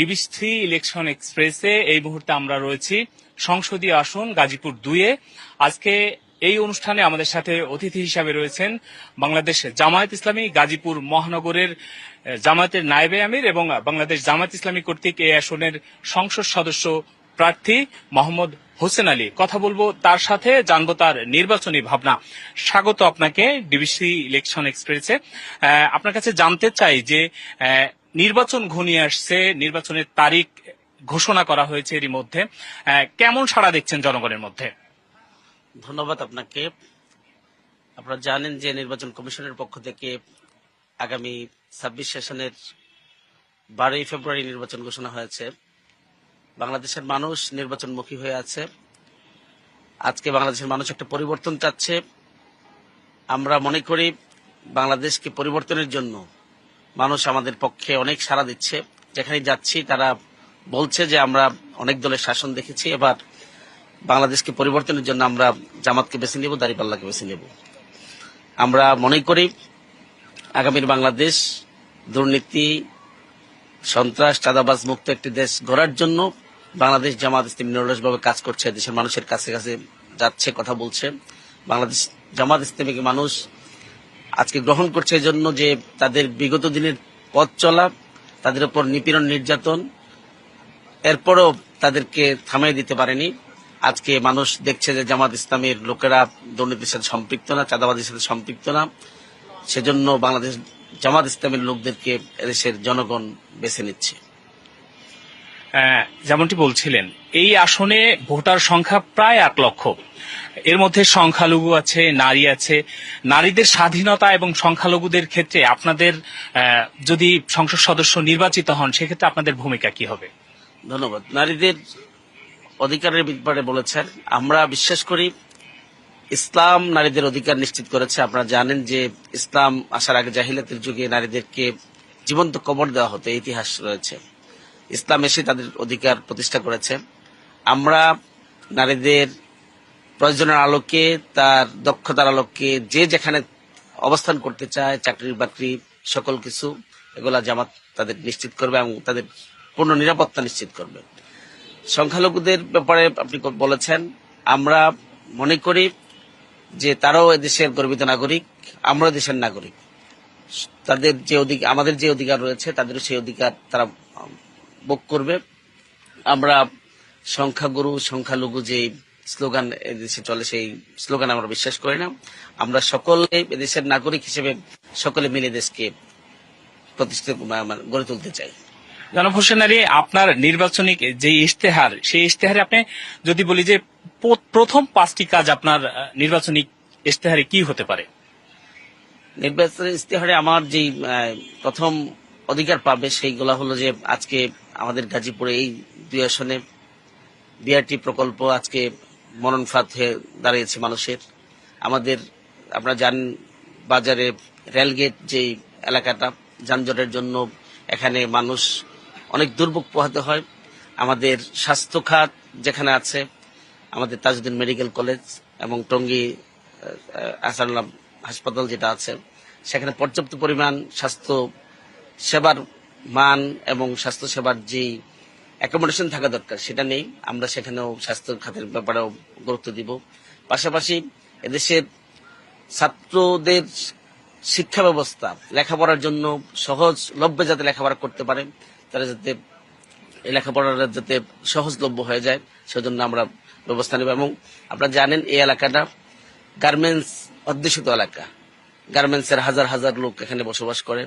ডিবিস three election এক্সপ্রেসে এই মুহূর্তে আমরা রয়েছি। সংসদীয় আসন, গাজীপুর দুইয়ে। আজকে এই অনুষ্ঠানে আমাদের সাথে অতিথি হিসাবে রয়েছেন বাংলাদেশ জামায়াত ইসলামী, গাজীপুর মহানগরের জামায়াতের নায়েবে আমির এবং বাংলাদেশ জামায়াত ইসলামী কর্তৃক এই আসনের সংসদ সদস্য প্রার্থী মোহাম্মদ হোসেন আলী। কথা বলব তার সাথে, জানব তার নির্বাচনী ভাবনা। স্বাগত আপনাকে ডিবিসি ইলেকশন এক্সপ্রেসে। আপনার কাছে জানতে চাই যে নির্বাচন ঘনিয়ে আসছে, নির্বাচনের তারিখ ঘোষণা করা হয়েছে এরই মধ্যে। কেমন সাড়া দেখছেন জনগণের মধ্যে? ধন্যবাদ আপনাকে। আপনারা জানেন যে নির্বাচন কমিশনের পক্ষ থেকে আগামী ছাব্বিশ সেশনের বারোই ফেব্রুয়ারি নির্বাচন ঘোষণা হয়েছে। বাংলাদেশের মানুষ নির্বাচনমুখী হয়ে আছে। আজকে বাংলাদেশের মানুষ একটা পরিবর্তন চাচ্ছে। আমরা মনে করি বাংলাদেশকে পরিবর্তনের জন্য মানুষ আমাদের পক্ষে অনেক সাড়া দিচ্ছে। যেখানে যাচ্ছি, তারা বলছে যে আমরা অনেক দলের শাসন দেখেছি, এবার বাংলাদেশকে পরিবর্তনের জন্য আমরা জামাতকে বেছে নেব, দাঁড়িপাল্লাকে বেছে নেব। আমরা মনে করি, আগামীর বাংলাদেশ দুর্নীতি, সন্ত্রাস, চাঁদাবাজ মুক্ত একটি দেশ গড়ার জন্য বাংলাদেশ জামাত ইসলামী নিরলসভাবে কাজ করছে, দেশের মানুষের কাছে কাছে যাচ্ছে, কথা বলছে। বাংলাদেশ জামাত ইসলামীকে মানুষ আজকে গ্রহণ করছে এই জন্য যে তাদের বিগত দিনের পথ চলা, তাদের উপর নিপীড়ন নির্যাতন, এরপরও তাদেরকে থামিয়ে দিতে পারেনি। আজকে মানুষ দেখছে যে জামাত ইসলামের লোকেরা দুর্নীতির সাথে সম্পৃক্ত না চাঁদাবাদের সাথে সম্পৃক্ত না। সেজন্য বাংলাদেশ জামাত ইসলামের লোকদেরকে এদেশের জনগণ বেছে নিচ্ছে। যেমনটি বলছিলেন, এই আসনে ভোটার সংখ্যা প্রায় এক লক্ষ। এর মধ্যে সংখ্যালঘু আছে, নারী আছে। নারীদের স্বাধীনতা এবং সংখ্যালঘুদের ক্ষেত্রে আপনাদের যদি সংসদ সদস্য নির্বাচিত হন, সেক্ষেত্রে আপনাদের ভূমিকা কি হবে? ধন্যবাদ। নারীদের অধিকারের ব্যাপারে বলেছেন। আমরা বিশ্বাস করি ইসলাম নারীদের অধিকার নিশ্চিত করেছে। আপনারা জানেন যে ইসলাম আসার আগে জাহিলাতের যুগে নারীদেরকে জীবন্ত কবর দেওয়া হতো ইতিহাস রয়েছে। ইসলাম এসে তাদের অধিকার প্রতিষ্ঠা করেছে। আমরা নারীদের প্রয়োজনের আলোকে, তার দক্ষতার আলোকে, যে যেখানে অবস্থান করতে চায়, চাকরি, বাকরি, সকল কিছু, এগুলা জামাত তাদের নিশ্চিত করবে এবং তাদের পূর্ণ নিরাপত্তা নিশ্চিত করবে। সংখ্যালঘুদের ব্যাপারে আপনি বলেছেন, আমরা মনে করি যে তারাও এদেশের গর্বিত নাগরিক, আমরাও দেশের নাগরিক। তাদের যে অধিকার আমাদের যে অধিকার রয়েছে, তাদেরও সেই অধিকার তারা ভোগ করবে। আমরা সংখ্যাগুরু, সংখ্যালঘু যে স্লোগান এদেশে চলে সেই স্লোগান আমরা বিশ্বাস করি না। আমরা সকলে এদেশের নাগরিক হিসেবে সকলে মিলে দেশকে প্রতিষ্ঠিত মানে গড়ে তুলতে চাই। জনাব হোসেন আলী আপনার নির্বাচনী যে ইশতেহার সেই ইশতেহারে আপনি যদি বলি যে প্রথম পাঁচটি কাজ আপনার নির্বাচনী ইশতেহারে কি হতে পারে? নির্বাচনের ইস্তেহারে আমার যে প্রথম অধিকার পাবে সেইগুলা হলো যে আজকে আমাদের গাজীপুরে এই দুই আসনে বিআরটি প্রকল্প আজকে ফাত হয়ে দাঁড়িয়েছে মানুষের। আমাদের, আপনারা জানেন, বাজারে রেলগেট যে এলাকাটা, যানজটের জন্য এখানে মানুষ অনেক দুর্ভোগ পোহাতে হয়। আমাদের স্বাস্থ্য খাত যেখানে আছে, আমাদের তাজউদ্দিন মেডিকেল কলেজ এবং টঙ্গী আসারুল্লাহ হাসপাতাল যেটা আছে, সেখানে পর্যাপ্ত পরিমাণ স্বাস্থ্য সেবার মান এবং স্বাস্থ্য সেবার যে অ্যাকোমোডেশন থাকা দরকার, সেটা নেই। আমরা সেখানেও স্বাস্থ্য খাতের ব্যাপারেও গুরুত্ব দিব। পাশাপাশি এদেশের ছাত্রদের শিক্ষা ব্যবস্থা, লেখাপড়ার জন্য সহজ লভ্যে যাতে লেখাপড়া করতে পারে, তারা যাতে লেখাপড়াটা যাতে সহজলভ্য হয়ে যায়, সেজন্য আমরা ব্যবস্থা নেব। এবং আপনারা জানেন, এই এলাকাটা গার্মেন্টস অধ্যুষিত এলাকা। গার্মেন্টসের হাজার হাজার লোক এখানে বসবাস করে।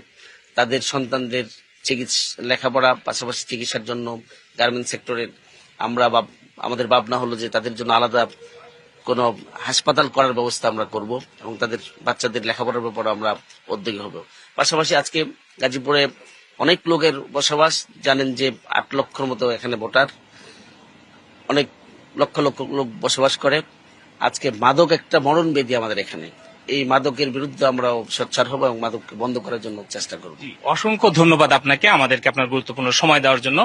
তাদের সন্তানদের চিকিৎসা, লেখাপড়া পাশাপাশি চিকিৎসার জন্য গার্মেন্টস সেক্টরের আমরা আমাদের ভাবনা হলো যে তাদের জন্য আলাদা কোনো হাসপাতাল করার ব্যবস্থা আমরা করব এবং তাদের বাচ্চাদের লেখাপড়ার ব্যাপারে আমরা উদ্যোগী হব। পাশাপাশি আজকে গাজীপুরে অনেক লোকের বসবাস, জানেন যে আট লক্ষর মতো এখানে ভোটার, অনেক লক্ষ লক্ষ লোক বসবাস করে। আজকে মাদক একটা মরণ বেদি আমাদের এখানে। এই মাদকের বিরুদ্ধে আমরা সোচ্চার হব এবং মাদককে বন্ধ করার জন্য চেষ্টা করব। অসংখ্য ধন্যবাদ আপনাকে, আমাদেরকে আপনার গুরুত্বপূর্ণ সময় দেওয়ার জন্য।